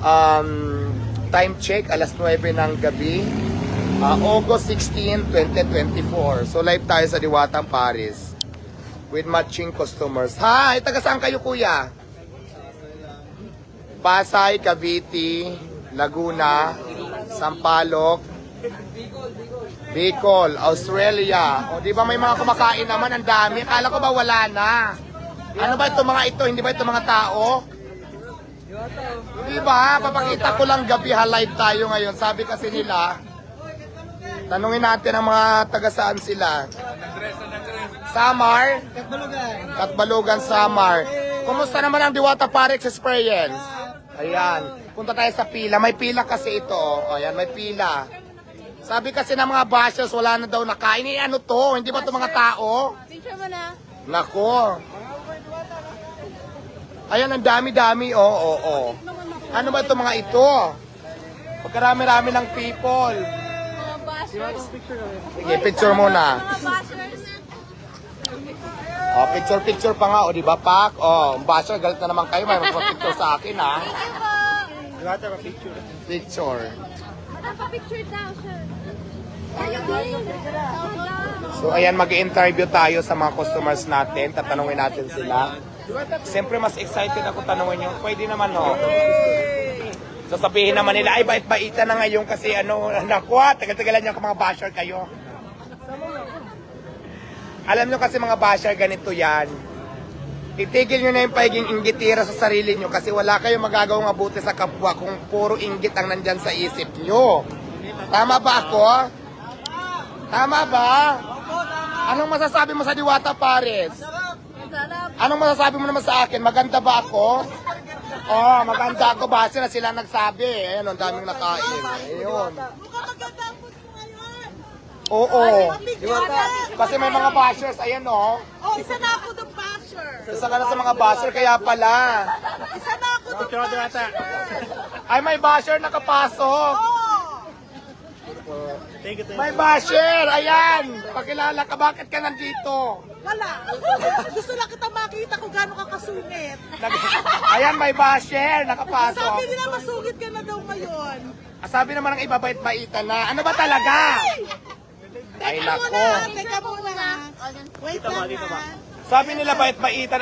Um, time check, alas 9 ng gabi. Ah, August 16, 2024. So live tayo sa Diwatang Paris with matching customers. Hi! Taga saan kayo kuya? Pasay, Cavite, Laguna, Sampaloc, Bicol, Australia. O di ba may mga kumakain naman, ang dami. Akala ko ba wala na? Ano ba itong mga ito? Hindi ba ito mga tao? Di ba? Papakita ko lang gabi ha, live tayo ngayon. Sabi kasi nila, tanungin natin ang mga taga saan sila. Samar? Katbalogan, Samar. Kumusta naman ang Diwata Parex experience? Ayan. Punta tayo sa pila. May pila kasi ito. O, ayan, may pila. Sabi kasi ng mga bashers, wala na daw nakain. Eh, ano to? Hindi ba to mga tao? Picture mo na. Nako. Ayan, ang dami-dami. Oo, oo, oo. Ano ba itong mga ito? Pagkarami-rami ng people. Mga bashers. Sige, picture muna. Mga bashers. Oh, picture-picture pa nga. O, di ba, Pak? Oh, basher, galit na naman kayo. May magpa-picture sa akin, ha? Thank you po. Picture. Madam, pa-picture daw, sir. Tayo din. Madam. So, ayan, mag-interview tayo sa mga customers natin. Tatanungin natin sila. Siyempre, mas excited ako tanungin yung, pwede naman, no? Sasabihin naman nila, ay, bait-baita na ngayon kasi ano, naku, ah, tagal-tagalan niyo mga basher kayo. Alam nyo kasi mga basher, ganito yan. Itigil nyo na yung pagiging inggitira sa sarili nyo kasi wala kayong magagawang mabuti sa kapwa kung puro inggit ang nandyan sa isip nyo. Tama ba ako? Tama ba? Anong masasabi mo sa Diwata Pares? Anong masasabi mo naman sa akin? Maganda ba ako? Oh, maganda ako base na sila nagsabi. Ayun, ang daming nakain. Ayun. Mukhang maganda ang food mo ngayon. Oo. Kasi may mga bashers, ayan oh. Oh, isa na ako ng basher. Isa ka na sa mga basher, kaya pala. Isa na ako ng basher. Ay, may basher nakapasok. Oh, May basher, ayan. Pakilala ka, bakit ka nandito? wala. Gusto lang kita makita kung gaano ka kasungit. Ayan, may basher, nakapasok. Sabi nila masungit ka na daw ngayon. Ah, Sabi naman ng iba, bait-baitan na. Ano ba talaga? Ay, Teka nako. muna, teka muna. Wait lang ha. Sabi nila, bait-baitan.